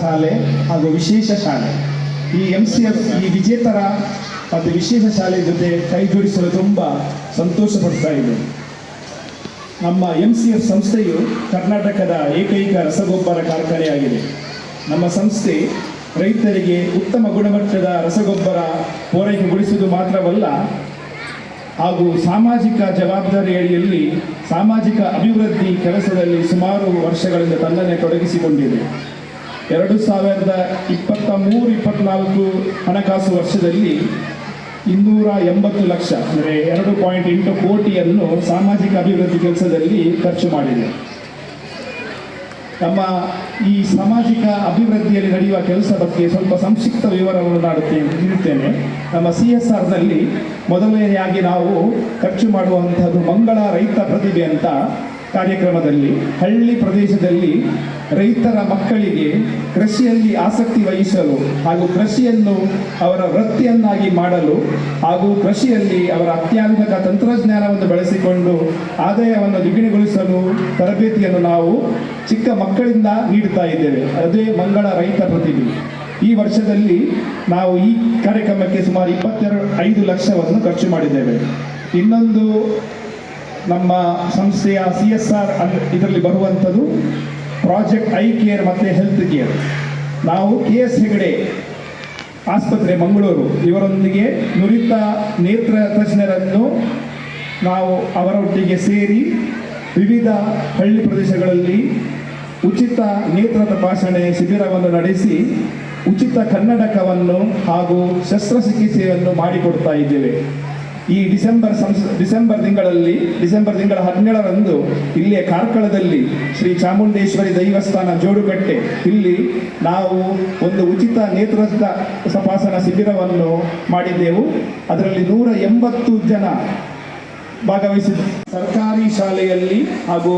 ಶಾಲೆ ಹಾಗೂ ವಿಶೇಷ ಶಾಲೆ. ಈ ಎಂ ಸಿ ಎಫ್ ಈ ವಿಜೇತರ ಮತ್ತು ವಿಶೇಷ ಶಾಲೆ ಜೊತೆ ಕೈಜೋಡಿಸಲು ತುಂಬ ಸಂತೋಷ ಪಡ್ತಾ ಇದೆ. ನಮ್ಮ ಎಂ ಸಿ ಎಫ್ ಸಂಸ್ಥೆಯು ಕರ್ನಾಟಕದ ಏಕೈಕ ರಸಗೊಬ್ಬರ ಕಾರ್ಖಾನೆಯಾಗಿದೆ ನಮ್ಮ ಸಂಸ್ಥೆ ರೈತರಿಗೆ ಉತ್ತಮ ಗುಣಮಟ್ಟದ ರಸಗೊಬ್ಬರ ಪೂರೈಕೆಗೊಳಿಸುವುದು ಮಾತ್ರವಲ್ಲ, ಹಾಗೂ ಸಾಮಾಜಿಕ ಜವಾಬ್ದಾರಿ ಅಡಿಯಲ್ಲಿ ಸಾಮಾಜಿಕ ಅಭಿವೃದ್ಧಿ ಕೆಲಸದಲ್ಲಿ ಸುಮಾರು ವರ್ಷಗಳಿಂದ ತನ್ನನ್ನೇ ತೊಡಗಿಸಿಕೊಂಡಿದೆ. ಎರಡು ಸಾವಿರದ ಇಪ್ಪತ್ತ ಮೂರು, ಇಪ್ಪತ್ನಾಲ್ಕು ಹಣಕಾಸು ವರ್ಷದಲ್ಲಿ ಇನ್ನೂರ ಎಂಬತ್ತು ಲಕ್ಷ, ಅಂದರೆ ಎರಡು ಪಾಯಿಂಟ್ ಎಂಟು ಕೋಟಿಯನ್ನು ಸಾಮಾಜಿಕ ಅಭಿವೃದ್ಧಿ ಕೆಲಸದಲ್ಲಿ ಖರ್ಚು ಮಾಡಿದೆ. ನಮ್ಮ ಈ ಸಾಮಾಜಿಕ ಅಭಿವೃದ್ಧಿಯಲ್ಲಿ ನಡೆಯುವ ಕೆಲಸ ಬಗ್ಗೆ ಸ್ವಲ್ಪ ಸಂಕ್ಷಿಪ್ತ ವಿವರವನ್ನು ನಾಡುತ್ತೇನೆ ನೀಡುತ್ತೇನೆ. ನಮ್ಮ ಸಿ ಎಸ್ ಆರ್ನಲ್ಲಿ ಮೊದಲನೆಯಾಗಿ ನಾವು ಖರ್ಚು ಮಾಡುವಂಥದ್ದು ಮಂಗಳ ರೈತ ಪ್ರತಿಭೆ ಅಂತ ಕಾರ್ಯಕ್ರಮದಲ್ಲಿ, ಹಳ್ಳಿ ಪ್ರದೇಶದಲ್ಲಿ ರೈತರ ಮಕ್ಕಳಿಗೆ ಕೃಷಿಯಲ್ಲಿ ಆಸಕ್ತಿ ವಹಿಸಲು ಹಾಗೂ ಕೃಷಿಯನ್ನು ಅವರ ವೃತ್ತಿಯನ್ನಾಗಿ ಮಾಡಲು ಹಾಗೂ ಕೃಷಿಯಲ್ಲಿ ಅವರ ಅತ್ಯಾಧುನಿಕ ತಂತ್ರಜ್ಞಾನವನ್ನು ಬಳಸಿಕೊಂಡು ಆದಾಯವನ್ನು ದ್ವಿಗುಣಗೊಳಿಸಲು ತರಬೇತಿಯನ್ನು ನಾವು ಚಿಕ್ಕ ಮಕ್ಕಳಿಂದ ನೀಡುತ್ತಾ ಇದ್ದೇವೆ. ಅದೇ ಮಂಗಳ ರೈತ ಪ್ರತಿಭೆ. ಈ ವರ್ಷದಲ್ಲಿ ನಾವು ಈ ಕಾರ್ಯಕ್ರಮಕ್ಕೆ ಸುಮಾರು ಇಪ್ಪತ್ತೆರಡು, ಐದು ಲಕ್ಷವನ್ನು ಖರ್ಚು ಮಾಡಿದ್ದೇವೆ. ಇನ್ನೊಂದು ನಮ್ಮ ಸಂಸ್ಥೆಯ ಸಿ ಎಸ್ ಆರ್ ಇದರಲ್ಲಿ ಬರುವಂಥದ್ದು ಪ್ರಾಜೆಕ್ಟ್ ಐ ಕೇರ್ ಮತ್ತು ಹೆಲ್ತ್ ಕೇರ್. ನಾವು ಕೆ ಎಸ್ ಹೆಗಡೆ ಆಸ್ಪತ್ರೆ ಮಂಗಳೂರು ಇವರೊಂದಿಗೆ ನುರಿತ ನೇತ್ರ ತಜ್ಞರನ್ನು ನಾವು ಅವರೊಟ್ಟಿಗೆ ಸೇರಿ ವಿವಿಧ ಹಳ್ಳಿ ಪ್ರದೇಶಗಳಲ್ಲಿ ಉಚಿತ ನೇತ್ರ ತಪಾಸಣೆ ಶಿಬಿರವನ್ನು ನಡೆಸಿ ಉಚಿತ ಕನ್ನಡಕವನ್ನು ಹಾಗೂ ಶಸ್ತ್ರಚಿಕಿತ್ಸೆಯನ್ನು ಮಾಡಿಕೊಡ್ತಾ ಇದ್ದೇವೆ. ಈ ಡಿಸೆಂಬರ್ ಸಂಸ್, ಡಿಸೆಂಬರ್ ತಿಂಗಳಲ್ಲಿ, ಡಿಸೆಂಬರ್ ತಿಂಗಳ ಹದಿನೇಳರಂದು ಇಲ್ಲಿಯ ಕಾರ್ಕಳದಲ್ಲಿ ಶ್ರೀ ಚಾಮುಂಡೇಶ್ವರಿ ದೈವಸ್ಥಾನ ಜೋಡುಕಟ್ಟೆ. ಇಲ್ಲಿ ನಾವು ಒಂದು ಉಚಿತ ನೇತೃತ್ವ ತಪಾಸಣಾ ಶಿಬಿರವನ್ನು ಮಾಡಿದ್ದೆವು. ಅದರಲ್ಲಿ ನೂರ ಎಂಬತ್ತು ಜನ ಭಾಗವಹಿಸಿದ ಸರ್ಕಾರಿ ಶಾಲೆಯಲ್ಲಿ ಹಾಗೂ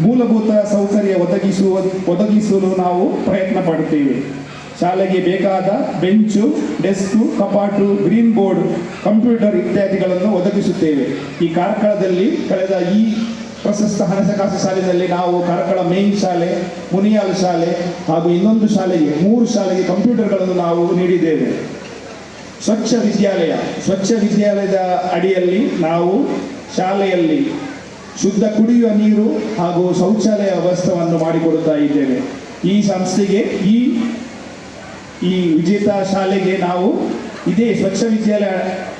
ಮೂಲಭೂತ ಸೌಕರ್ಯ ಒದಗಿಸುವ, ಒದಗಿಸಲು ನಾವು ಪ್ರಯತ್ನ ಪಡುತ್ತೇವೆ. ಶಾಲೆಗೆ ಬೇಕಾದ ಬೆಂಚು, ಡೆಸ್ಕು, ಕಪಾಟು, ಗ್ರೀನ್ ಬೋರ್ಡ್, ಕಂಪ್ಯೂಟರ್ ಇತ್ಯಾದಿಗಳನ್ನು ಒದಗಿಸುತ್ತೇವೆ. ಈ ಕಾರ್ಕಳದಲ್ಲಿ ಕಳೆದ ಈ ಪ್ರಶಸ್ತ ಹಣಕಾಸು ಶಾಲೆಯಲ್ಲಿ ನಾವು ಕಾರ್ಕಳ ಮೇನ್ ಶಾಲೆ, ಮುನಿಯಾಲ್ ಶಾಲೆ ಹಾಗೂ ಇನ್ನೊಂದು ಶಾಲೆಗೆ, ಮೂರು ಶಾಲೆಗೆ ಕಂಪ್ಯೂಟರ್ಗಳನ್ನು ನಾವು ನೀಡಿದ್ದೇವೆ. ಸ್ವಚ್ಛ ವಿದ್ಯಾಲಯ, ಸ್ವಚ್ಛ ವಿದ್ಯಾಲಯದ ಅಡಿಯಲ್ಲಿ ನಾವು ಶಾಲೆಯಲ್ಲಿ ಶುದ್ಧ ಕುಡಿಯುವ ನೀರು ಹಾಗೂ ಶೌಚಾಲಯ ವ್ಯವಸ್ಥೆಯನ್ನು ಮಾಡಿಕೊಡುತ್ತಾ ಇದ್ದೇವೆ. ಈ ಸಂಸ್ಥೆಗೆ ಈ ಈ ವಿಜೇತ ಶಾಲೆಗೆ ನಾವು ಇದೇ ಸ್ವಚ್ಛ ವಿದ್ಯಾಲಯ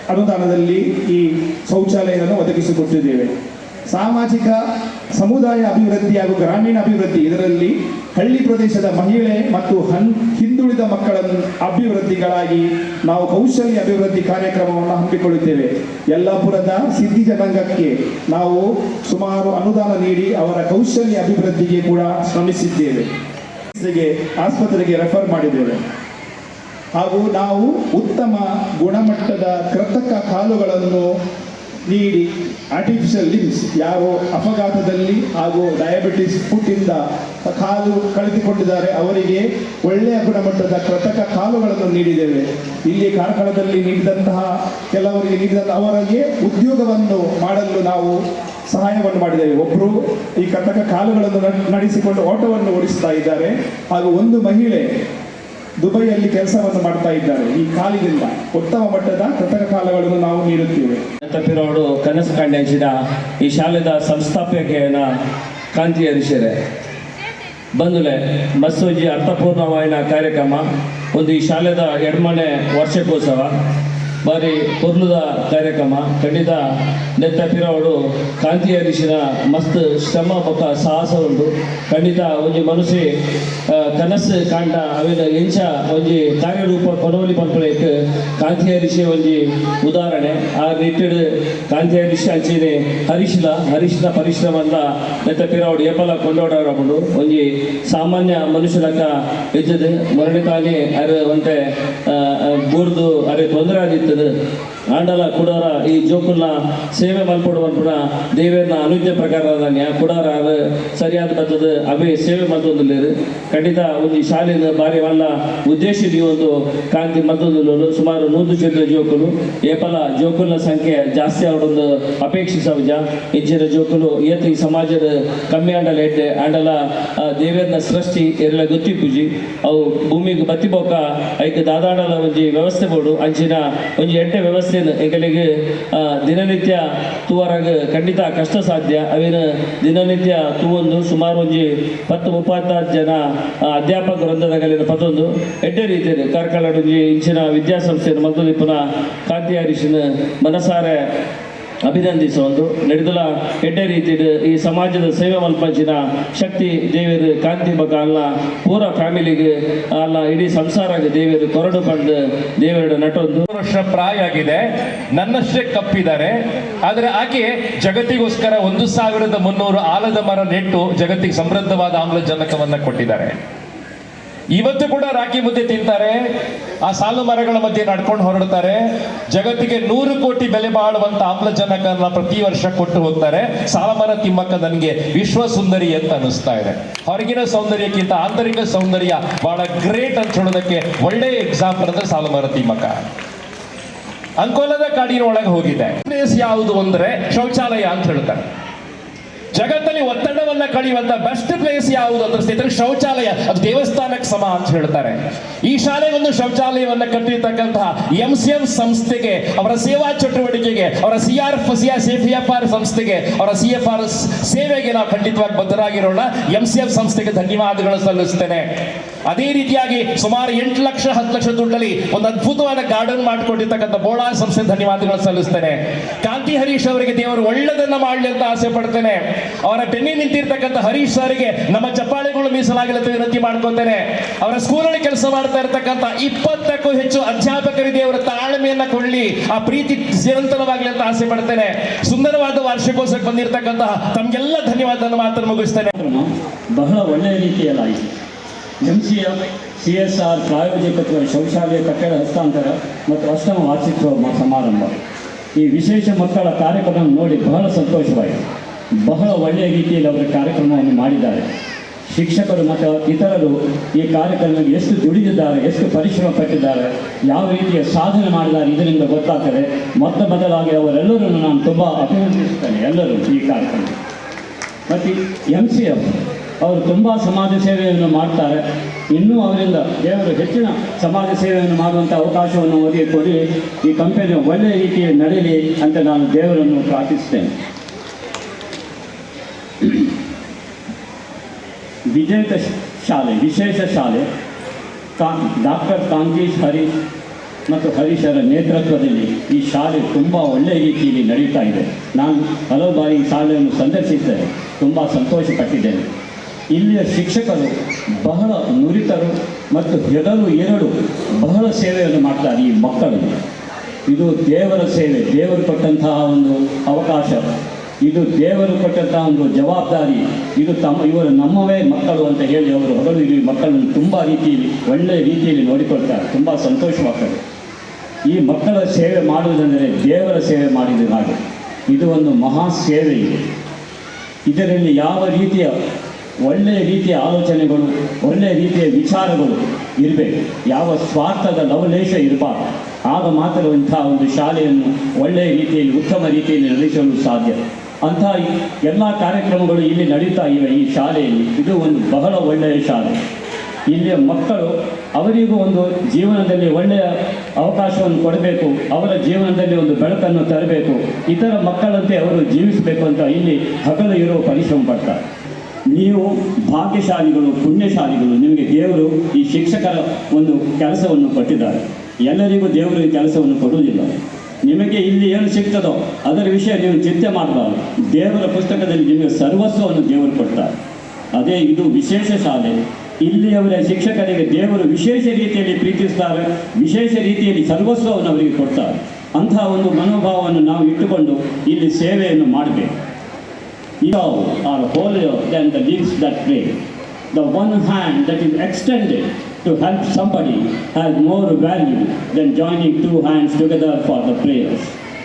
ಅನುದಾನದಲ್ಲಿ ಈ ಶೌಚಾಲಯವನ್ನು ಒದಗಿಸಿಕೊಟ್ಟಿದ್ದೇವೆ. ಸಾಮಾಜಿಕ, ಸಮುದಾಯ ಅಭಿವೃದ್ಧಿ ಹಾಗೂ ಗ್ರಾಮೀಣ ಅಭಿವೃದ್ಧಿ ಇದರಲ್ಲಿ ಹಳ್ಳಿ ಪ್ರದೇಶದ ಮಹಿಳೆ ಮತ್ತು ಹನ್, ಹಿಂದುಳಿದ ಮಕ್ಕಳ ಅಭಿವೃದ್ಧಿಗಳಾಗಿ ನಾವು ಕೌಶಲ್ಯ ಅಭಿವೃದ್ಧಿ ಕಾರ್ಯಕ್ರಮವನ್ನು ಹಮ್ಮಿಕೊಳ್ಳುತ್ತೇವೆ. ಯಲ್ಲಾಪುರದ ಸಿದ್ಧಿ ಜನಾಂಗಕ್ಕೆ ನಾವು ಸುಮಾರು ಅನುದಾನ ನೀಡಿ ಅವರ ಕೌಶಲ್ಯ ಅಭಿವೃದ್ಧಿಗೆ ಕೂಡ ಶ್ರಮಿಸಿದ್ದೇವೆ. ಆಸ್ಪತ್ರೆಗೆ ರೆಫರ್ ಮಾಡಿದ್ದೇವೆ. ಹಾಗೂ ನಾವು ಉತ್ತಮ ಗುಣಮಟ್ಟದ ಕೃತಕ ಕಾಲುಗಳನ್ನು ನೀಡಿ ಆರ್ಟಿಫಿಷಿಯಲ್ ಲಿಮ್ಸ್ ಯಾರು ಅಪಘಾತದಲ್ಲಿ ಹಾಗೂ ಡಯಾಬಿಟಿಸ್ ಫುಟ್ಟಿಂದ ಕಾಲು ಕಳೆದುಕೊಂಡಿದ್ದಾರೆ, ಅವರಿಗೆ ಒಳ್ಳೆಯ ಗುಣಮಟ್ಟದ ಕೃತಕ ಕಾಲುಗಳನ್ನು ನೀಡಿದ್ದೇವೆ. ಇಲ್ಲಿ ಕಾರ್ಕಳದಲ್ಲಿ ನೀಡಿದಂತಹ ಕೆಲವರಿಗೆ ನೀಡಿದಂತಹ ಅವರಿಗೆ ಉದ್ಯೋಗವನ್ನು ಮಾಡಲು ನಾವು ಸಹಾಯವನ್ನು ಮಾಡಿದ್ದೇವೆ. ಒಬ್ಬರು ಈ ಕೃತಕ ಕಾಲುಗಳನ್ನು ನಡ್- ನಡೆಸಿಕೊಂಡು ಆಟೋವನ್ನು ಓಡಿಸ್ತಾ ಇದ್ದಾರೆ. ಹಾಗೂ ಒಂದು ಮಹಿಳೆ ದುಬೈಯಲ್ಲಿ ಕೆಲಸವನ್ನು ಮಾಡ್ತಾ ಇದ್ದಾರೆ. ಈ ಕಾಲದಿಂದ ಉತ್ತಮ ಮಟ್ಟದ ಕೃತಕ ಕಾಲಗಳನ್ನು ನಾವು ನೀಡುತ್ತೇವೆ. ತಪ್ಪಿರೋಡು ಕನಸು ಕಂಡಿದ ಈ ಶಾಲೆದ ಸಂಸ್ಥಾಪಕನ ಕಾಂತಿ ಹರಿಶರೆ ಬಂದುಲೆ ಮಸೂಜಿ ಅರ್ಥಪೂರ್ಣವಾಯಿನ ಕಾರ್ಯಕ್ರಮ, ಒಂದು ಈ ಶಾಲೆದ ಎಡ್ಮನೆ ವಾರ್ಷಿಕೋತ್ಸವ. ಬಾರಿ ಪೊರ್ಲುದ ಕಾರ್ಯಕ್ರಮ. ಖಂಡಿತ ನೆತ್ತಪಿರೋಡು ಕಾಂತಿ ದಿಶಿನ ಮಸ್ತ್ ಶ್ರಮ ಬೊಕ್ಕ ಸಾಹಸ ಉಂಟು. ಖಂಡಿತ ಒಂಜಿ ಮನುಷ್ಯ ಕನಸು ಕಾಂಡ ಅವಿನ ಎಂಚ ಒಂಜಿ ಕಾರ್ಯರೂಪ ಕೊನವಲಿ ಪಂಪಳಕ್ಕೆ ಕಾಂತಿ ದಿಶೆ ಒಂಜಿ ಉದಾಹರಣೆ. ಆ ನಿಟ್ಟಿಡ್ ಕಾಂತಿ ಹರಿಸಿ ಅಂಚಿನೆ ಹರಿಶಿಲ ಪರಿಶ್ರಮ ಪರಿಶ್ರಮದ ನೆತ್ತ ಪಿರಾವಡು ಏಪಲ ಕೊಂಡೋಡಾರಬಹುದು ಒಂಜಿ ಸಾಮಾನ್ಯ ಮನುಷ್ಯನಕ್ಕ ಇದ್ದದು ಮರಣಿತಾನೆ ಅರೆ ಒಂತೆ ಬೂರ್ದು ಅರೆ ತೊಂದರೆ 等等。ಆಂಡಲ ಕುಡಾರ ಈ ಜೋಕುಲ್ನ ಸೇವೆ ಮಲ್ಪಡುವಂಪುನ ದೇವೇರ್ನ ಅನುಜ್ಞೆ ಪ್ರಕಾರ ಕುಡಾರ ಅದು ಸರಿಯಾದ ಬರ್ತದ ಅವೇ ಸೇವೆ ಮಲ್ತೊಂದುಲ್ಲೇರು ಖಂಡಿತ ಒಂದು ಶಾಲೆನ ಬಾರಿ ವಲ್ಲ ಈ ಒಂದು ಕಾಂತಿ ಮಲ್ತೊಂದುಲ್ಲೇರು ಸುಮಾರು ನೂರು ಚಂದ್ರ ಜೋಕುಲು. ಏಪಲ ಜೋಕುಲ್ನ ಸಂಖ್ಯೆ ಜಾಸ್ತಿ ಆವಡೊಂದು ಅಪೇಕ್ಷಿಸವಜ ಇಂಚಿನ ಜೋಕುಲು ಏತ ಸಮಾಜದ ಕಮ್ಮಿ ಆಂಡಲ ಎಡ್ಡೆ ಆಂಡಲ ದೇವೇನ ಸೃಷ್ಟಿ ಎಲ್ಲ ಗೊತ್ತಿಪ್ಪುಜಿ ಅವು ಭೂಮಿಗೆ ಬತ್ತಿ ಬೋಕ ಐಕ್ ದಾದಾಡಲ ಒಂಜಿ ವ್ಯವಸ್ಥೆ ಬೋಡು ಅಂಚಿನ ಒಂಜಿ ಎಡ್ಡೆ ವ್ಯವಸ್ಥೆ ಎಂಕಲಿಗೆ ಆ, ದಿನನಿತ್ಯ ತೂವರಾಗ ಖಂಡಿತ ಕಷ್ಟ ಸಾಧ್ಯ. ಅವೇನು ದಿನನಿತ್ಯ ತೂವೊಂದು ಸುಮಾರು ಒಂಜಿ ಪತ್ತು ಮುಪ್ಪತ್ತಾರು ಜನ ಅಧ್ಯಾಪಕ ವೃಂದದಾಗಲಿನ ಪತ್ತೊಂದು. ಎಡ್ಡೆ ರೀತಿಯಲ್ಲಿ ಕಾರ್ಕಳ ಇಂಚಿನ ವಿದ್ಯಾಸಂಸ್ಥೆಯನ್ನು ಮತ್ತೊಂದು ಪುನಃ ಕಾಂತಿ ಹರೀಶನ ಮನಸಾರೆ ಅಭಿನಂದಿಸುವುದು ನಡೆದಲ ಎಡ್ಡೆ ರೀತಿ ಈ ಸಮಾಜದ ಸೇವೆ ಮಲ್ಪಂಚಿನ ಶಕ್ತಿ ದೇವರು ಕಾಂತಿ ಬಕ ಅಲ್ಲ, ಪೂರ ಫ್ಯಾಮಿಲಿಗೆ ಅಲ್ಲ, ಇಡೀ ಸಂಸಾರಕ್ಕೆ ದೇವರು ಕೊರಡು ಬಂದು ದೇವರ ನಟೊಂದು. ವರ್ಷ ಪ್ರಾಯ ಆಗಿದೆ ನನ್ನಷ್ಟೇ ಕಪ್ಪಿದ್ದಾರೆ, ಆದರೆ ಆಕೆ ಜಗತ್ತಿಗೋಸ್ಕರ ಒಂದು ಸಾವಿರದ ಮುನ್ನೂರು ಆಲದ ಮರ ನೆಟ್ಟು ಜಗತ್ತಿಗೆ ಸಮೃದ್ಧವಾದ ಆಮ್ಲಜನಕವನ್ನು ಕೊಟ್ಟಿದ್ದಾರೆ. ಇವತ್ತು ಕೂಡ ರಾಗಿ ಮುದ್ದೆ ತಿಂತಾರೆ ಆ ಸಾಲು ಮರಗಳ ಮಧ್ಯೆ ನಡ್ಕೊಂಡು ಹೊರಡ್ತಾರೆ. ಜಗತ್ತಿಗೆ ನೂರು ಕೋಟಿ ಬೆಲೆ ಬಾಳುವಂತ ಆಮ್ಲಜನಕನ ಪ್ರತಿ ವರ್ಷ ಕೊಟ್ಟು ಹೋಗ್ತಾರೆ. ಸಾಲಮರ ತಿಮ್ಮಕ್ಕ ನನಗೆ ವಿಶ್ವ ಸುಂದರಿ ಅಂತ ಅನಿಸ್ತಾ ಇದೆ. ಹೊರಗಿನ ಸೌಂದರ್ಯಕ್ಕಿಂತ ಆಂತರಿಕ ಸೌಂದರ್ಯ ಬಹಳ ಗ್ರೇಟ್ ಅಂತ ಹೇಳೋದಕ್ಕೆ ಒಳ್ಳೆಯ ಎಕ್ಸಾಂಪಲ್ ಅಂದ್ರೆ ಸಾಲಮರ ತಿಮ್ಮಕ್ಕ. ಅಂಕೋಲದ ಕಾಡಿನ ಒಳಗೆ ಹೋಗಿದೆ. ಪ್ಲೇಸ್ ಯಾವುದು ಅಂದ್ರೆ ಶೌಚಾಲಯ ಅಂತ ಹೇಳ್ತಾರೆ. ಜಗತ್ತಲ್ಲಿ ಒತ್ತಡವನ್ನ ಕಳೆಯುವಂತ ಬೆಸ್ಟ್ ಪ್ಲೇಸ್ ಯಾವುದು ಅಂತ ಸ್ನೇಹಿತರೆ ಶೌಚಾಲಯ, ಅದು ದೇವಸ್ಥಾನಕ್ಕೆ ಸಮ ಅಂತ ಹೇಳ್ತಾರೆ. ಈ ಶಾಲೆ ಒಂದು ಶೌಚಾಲಯವನ್ನು ಕಟ್ಟಿರ್ತಕ್ಕಂತಹ ಎಂ ಸಿ ಎಂ ಸಂಸ್ಥೆಗೆ, ಅವರ ಸೇವಾ ಚಟುವಟಿಕೆಗೆ, ಅವರ C R C F R ಸಂಸ್ಥೆಗೆ, ಅವರ ಸಿ ಎಫ್ ಆರ್ ಸೇವೆಗೆ ನಾವು ಖಂಡಿತವಾಗಿ ಬದ್ಧರಾಗಿರೋಣ. ಎಂ ಸಿ ಎಫ್ ಸಂಸ್ಥೆಗೆ ಧನ್ಯವಾದಗಳು ಸಲ್ಲಿಸ್ತೇನೆ. ಅದೇ ರೀತಿಯಾಗಿ ಸುಮಾರು ಎಂಟು ಲಕ್ಷ, ಹತ್ತು ಲಕ್ಷ ದುಡ್ಡಲ್ಲಿ ಒಂದು ಅದ್ಭುತವಾದ ಗಾರ್ಡನ್ ಮಾಡಿಕೊಂಡಿರ್ತಕ್ಕಂಥ ಬೋಳಾ ಸಂಸ್ಥೆ ಧನ್ಯವಾದಗಳನ್ನು ಸಲ್ಲಿಸ್ತೇನೆ. ಕಾಂತಿ ಹರೀಶ್ ಅವರಿಗೆ ದೇವರು ಒಳ್ಳೆದನ್ನ ಮಾಡಲಿ ಅಂತ ಆಸೆ ಪಡ್ತೇನೆ. ಅವರ ಬೆನ್ನಿ ನಿಂತಿರ್ತಕ್ಕಂಥ ಹರೀಶ್ ಸರ್ಗೆ ನಮ್ಮ ಚಪ್ಪಾಳೆಗಳು ಮೀಸಲಾಗಲಿ ಅಂತ ವಿನಂತಿ ಮಾಡ್ಕೊತೇನೆ. ಅವರ ಸ್ಕೂಲಲ್ಲಿ ಕೆಲಸ ಮಾಡ್ತಾ ಇರತಕ್ಕಂಥ ಇಪ್ಪತ್ತಕ್ಕೂ ಹೆಚ್ಚು ಅಧ್ಯಾಪಕರಿಗೆ ಅವರ ತಾಳ್ಮೆಯನ್ನ ಕೊಳ್ಳಿ ಆ ಪ್ರೀತಿ ನಿರಂತರವಾಗಲಿ ಅಂತ ಆಸೆ ಪಡ್ತೇನೆ. ಸುಂದರವಾದ ವಾರ್ಷಿಕೋತ್ಸವಕ್ಕೆ ಬಂದಿರತಕ್ಕಂತಹ ತಮಗೆಲ್ಲ ಧನ್ಯವಾದ ಮಾತ್ರ ಮುಗಿಸ್ತೇನೆ. ಬಹಳ ಒಳ್ಳೆಯ ರೀತಿಯಲ್ಲಾಯಿತು M C F C S R ಪ್ರಾಯೋಜಕತ್ವ, ಶೌಚಾಲಯ, ಕಟ್ಟಡ ಹಸ್ತಾಂತರ ಮತ್ತು ಅಷ್ಟಮ ವಾರ್ಷಿಕೋತ್ಸವ ಸಮಾರಂಭ. ಈ ವಿಶೇಷ ಮಕ್ಕಳ ಕಾರ್ಯಕ್ರಮ ನೋಡಿ ಬಹಳ ಸಂತೋಷವಾಯಿತು. ಬಹಳ ಒಳ್ಳೆಯ ರೀತಿಯಲ್ಲಿ ಅವರ ಕಾರ್ಯಕ್ರಮವನ್ನು ಮಾಡಿದ್ದಾರೆ. ಶಿಕ್ಷಕರು ಮತ್ತು ಇತರರು ಈ ಕಾರ್ಯಕ್ರಮಕ್ಕೆ ಎಷ್ಟು ದುಡಿದಿದ್ದಾರೆ, ಎಷ್ಟು ಪರಿಶ್ರಮ ಪಟ್ಟಿದ್ದಾರೆ, ಯಾವ ರೀತಿಯ ಸಾಧನೆ ಮಾಡಿದ್ದಾರೆ ಇದರಿಂದ ಗೊತ್ತಾಗ್ತದೆ. ಮೊತ್ತ ಬದಲಾಗಿ ಅವರೆಲ್ಲರನ್ನು ನಾನು ತುಂಬ ಅಭಿನಂದಿಸುತ್ತೇನೆ, ಎಲ್ಲರೂ ಈ ಕಾರ್ಯಕ್ರಮ ಮತ್ತು ಎಂ ಸಿ ಎಫ್ ಅವರು ತುಂಬ ಸಮಾಜ ಸೇವೆಯನ್ನು ಮಾಡ್ತಾರೆ. ಇನ್ನೂ ಅವರಿಂದ ದೇವರು ಹೆಚ್ಚಿನ ಸಮಾಜ ಸೇವೆಯನ್ನು ಮಾಡುವಂಥ ಅವಕಾಶವನ್ನು ಅವರಿಗೆ ಕೊಡಿ. ಈ ಕಂಪನಿ ಒಳ್ಳೆಯ ರೀತಿಯಲ್ಲಿ ನಡೆಯಲಿ ಅಂತ ನಾನು ದೇವರನ್ನು ಪ್ರಾರ್ಥಿಸ್ತೇನೆ ವಿಜೇತ ಶಾಲೆ, ವಿಶೇಷ ಶಾಲೆ, ಕಾ, ಡಾಕ್ಟರ್ ಕಾಂಗೀಶ್ ಹರೀಶ್ ಮತ್ತು ಹರೀಶರ ನೇತೃತ್ವದಲ್ಲಿ ಈ ಶಾಲೆ ತುಂಬ ಒಳ್ಳೆಯ ರೀತಿಯಲ್ಲಿ ನಡೀತಾ ಇದೆ. ನಾನು ಹಲವು ಬಾರಿ ಈ ಶಾಲೆಯನ್ನು ಸಂದರ್ಶಿಸಿದರೆ ತುಂಬ ಸಂತೋಷಪಟ್ಟಿದ್ದೇನೆ. ಇಲ್ಲಿಯ ಶಿಕ್ಷಕರು ಬಹಳ ನುರಿತರು ಮತ್ತು ಹೆದರು ಎರಡು ಬಹಳ ಸೇವೆಯನ್ನು ಮಾಡ್ತಾರೆ ಈ ಮಕ್ಕಳು. ಇದು ದೇವರ ಸೇವೆ, ದೇವರು ಕೊಟ್ಟಂತಹ ಒಂದು ಅವಕಾಶ. ಇದು ದೇವರು ಕೊಟ್ಟಂತಹ ಒಂದು ಜವಾಬ್ದಾರಿ. ಇದು ತಮ್ಮ, ಇವರು ನಮ್ಮವೇ ಮಕ್ಕಳು ಅಂತ ಹೇಳಿ ಅವರು ಹೊಗಳು ಇಲ್ಲಿ ಮಕ್ಕಳನ್ನು ತುಂಬ ರೀತಿಯಲ್ಲಿ ಒಳ್ಳೆಯ ರೀತಿಯಲ್ಲಿ ನೋಡಿಕೊಳ್ತಾರೆ. ತುಂಬ ಸಂತೋಷವಾಗ್ತದೆ ಈ ಮಕ್ಕಳ ಸೇವೆ ಮಾಡುವುದೆಂದರೆ ದೇವರ ಸೇವೆ ಮಾಡಿದ ಹಾಗೆ. ಇದು ಒಂದು ಮಹಾ ಸೇವೆ ಇದೆ. ಇದರಲ್ಲಿ ಯಾವ ರೀತಿಯ ಒಳ್ಳೆಯ ರೀತಿಯ ಆಲೋಚನೆಗಳು ಒಳ್ಳೆಯ ರೀತಿಯ ವಿಚಾರಗಳು ಇರಬೇಕು. ಯಾವ ಸ್ವಾರ್ಥದ ಲವಲೇಶ ಇರಬಾರ್ದು. ಆಗ ಮಾತ್ರ ಇಂತಹ ಒಂದು ಶಾಲೆಯನ್ನು ಒಳ್ಳೆಯ ರೀತಿಯಲ್ಲಿ, ಉತ್ತಮ ರೀತಿಯಲ್ಲಿ ನಡೆಸಲು ಸಾಧ್ಯ. ಅಂತಹ ಎಲ್ಲ ಕಾರ್ಯಕ್ರಮಗಳು ಇಲ್ಲಿ ನಡೀತಾ ಇವೆ ಈ ಶಾಲೆಯಲ್ಲಿ. ಇದು ಒಂದು ಬಹಳ ಒಳ್ಳೆಯ ಶಾಲೆ. ಇಲ್ಲಿಯ ಮಕ್ಕಳು ಅವರಿಗೂ ಒಂದು ಜೀವನದಲ್ಲಿ ಒಳ್ಳೆಯ ಅವಕಾಶವನ್ನು ಕೊಡಬೇಕು, ಅವರ ಜೀವನದಲ್ಲಿ ಒಂದು ಬೆಳಕನ್ನು ತರಬೇಕು. ಇತರ ಮಕ್ಕಳಂತೆ ಅವರು ಜೀವಿಸಬೇಕು ಅಂತ ಇಲ್ಲಿ ಹಗಲು ಇರೋ ಪರಿಶ್ರಮ ಪಡ್ತಾರೆ. ನೀವು ಭಾಗ್ಯಶಾಲಿಗಳು, ಪುಣ್ಯಶಾಲಿಗಳು. ನಿಮಗೆ ದೇವರು ಈ ಶಿಕ್ಷಕರ ಒಂದು ಕೆಲಸವನ್ನು ಕೊಟ್ಟಿದ್ದಾರೆ. ಎಲ್ಲರಿಗೂ ದೇವರು ಈ ಕೆಲಸವನ್ನು ಕೊಡುವುದಿಲ್ಲ. ನಿಮಗೆ ಇಲ್ಲಿ ಏನು ಸಿಗ್ತದೋ ಅದರ ವಿಷಯ ನೀವು ಚಿಂತೆ ಮಾಡಬಾರ್ದು. ದೇವರ ಪುಸ್ತಕದಲ್ಲಿ ನಿಮಗೆ ಸರ್ವಸ್ವವನ್ನು ದೇವರು ಕೊಡ್ತಾರೆ. ಅದೇ ಇದು ವಿಶೇಷ ಶಾಲೆ. ಇಲ್ಲಿಯವರ ಶಿಕ್ಷಕರಿಗೆ ದೇವರು ವಿಶೇಷ ರೀತಿಯಲ್ಲಿ ಪ್ರೀತಿಸ್ತಾರೆ, ವಿಶೇಷ ರೀತಿಯಲ್ಲಿ ಸರ್ವಸ್ವವನ್ನು ಅವರಿಗೆ ಕೊಡ್ತಾರೆ. ಅಂತಹ ಒಂದು ಮನೋಭಾವವನ್ನು ನಾವು ಇಟ್ಟುಕೊಂಡು ಇಲ್ಲಿ ಸೇವೆಯನ್ನು ಮಾಡಬೇಕು. You are holier than the leaves that pray. the one hand that is extended to help somebody has more value than joining two hands together for the prayers.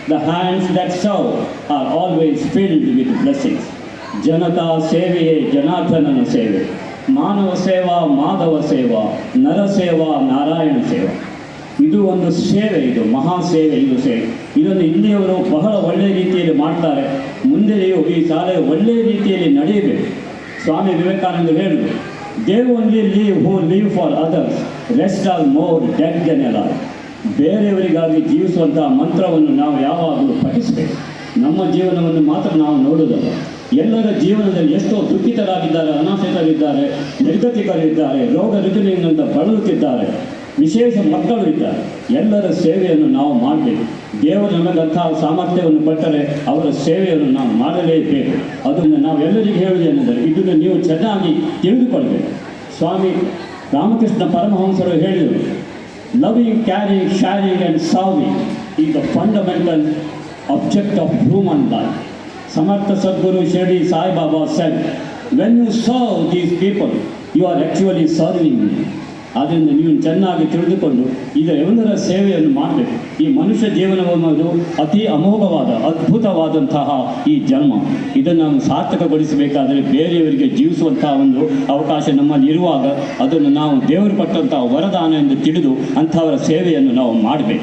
The hands that serve are always filled with blessings. Janata ಸೇವೆಯೇ ಜನಾರ್ದನನ ಸೇವೆ ಮಾನವ ಸೇವಾ ಮಾಧವ ಸೇವಾ ನರ ಸೇವಾ ನಾರಾಯಣ ಸೇವಾ ಇದು ಒಂದು ಸೇವೆ, ಇದು ಮಹಾ ಸೇವೆ, ಇದು ಸೇವೆ. ಇದನ್ನು ಇಲ್ಲಿಯವರು ಬಹಳ ಒಳ್ಳೆಯ ರೀತಿಯಲ್ಲಿ ಮಾಡ್ತಾರೆ. ಮುಂದೆ ಈ ಶಾಲೆ ಒಳ್ಳೆಯ ರೀತಿಯಲ್ಲಿ ನಡೆಯಬೇಕು. ಸ್ವಾಮಿ ವಿವೇಕಾನಂದ ಹೇಳಿದರು they only live who live for others rest all more dead than ಬೇರೆಯವರಿಗಾಗಿ ಜೀವಿಸುವಂತಹ ಮಂತ್ರವನ್ನು ನಾವು ಯಾವಾಗಲೂ ಪಠಿಸಬೇಕು. ನಮ್ಮ ಜೀವನವನ್ನು ಮಾತ್ರ ನಾವು ನೋಡುವುದಲ್ಲ. ಎಲ್ಲರ ಜೀವನದಲ್ಲಿ ಎಷ್ಟೋ ದುಃಖಿತರಾಗಿದ್ದಾರೆ ಅನಾಥಿತರಿದ್ದಾರೆ ನಿರ್ಗತಿಕರಿದ್ದಾರೆ ರೋಗ ರುಜಿನಿಂದ ಬಳಲುತ್ತಿದ್ದಾರೆ. ವಿಶೇಷ ಮಕ್ಕಳು ಇದ್ದಾರೆ. ಎಲ್ಲರ ಸೇವೆಯನ್ನು ನಾವು ಮಾಡಬೇಕು. ದೇವರು ನಮಗಂತಹ ಸಾಮರ್ಥ್ಯವನ್ನು ಕೊಟ್ಟರೆ ಅವರ ಸೇವೆಯನ್ನು ನಾವು ಮಾಡಲೇಬೇಕು. ಅದನ್ನು ನಾವು ಎಲ್ಲರಿಗೂ ಹೇಳುವುದೇನೆಂದರೆ ಇದನ್ನು ನೀವು ಚೆನ್ನಾಗಿ ತಿಳಿದುಕೊಳ್ಬೇಕು ಸ್ವಾಮಿ ರಾಮಕೃಷ್ಣ ಪರಮಹಂಸರು ಹೇಳಿದರು loving caring sharing and saving ಈ the fundamental object of human life Samartha Sadguru Shirdi Saibaba Baba when you serve these people you are are serving. ಆದ್ದರಿಂದ ನೀವು ಚೆನ್ನಾಗಿ ತಿಳಿದುಕೊಂಡು ಇದರ ಎಲ್ಲರ ಸೇವೆಯನ್ನು ಮಾಡಬೇಕು. ಈ ಮನುಷ್ಯ ಜೀವನವನ್ನು ಅತಿ ಅಮೋಘವಾದ, ಅದ್ಭುತವಾದಂತಹ ಈ ಜನ್ಮ. ಇದನ್ನು ನಾವು ಸಾರ್ಥಕಗೊಳಿಸಬೇಕಾದರೆ ಬೇರೆಯವರಿಗೆ ಜೀವಿಸುವಂತಹ ಒಂದು ಅವಕಾಶ ನಮ್ಮಲ್ಲಿ ಇರುವಾಗ ಅದನ್ನು ನಾವು ದೇವರು ಕೊಟ್ಟಂತಹ ವರದಾನ ಎಂದು ತಿಳಿದು ಅಂಥವರ ಸೇವೆಯನ್ನು ನಾವು ಮಾಡಬೇಕು.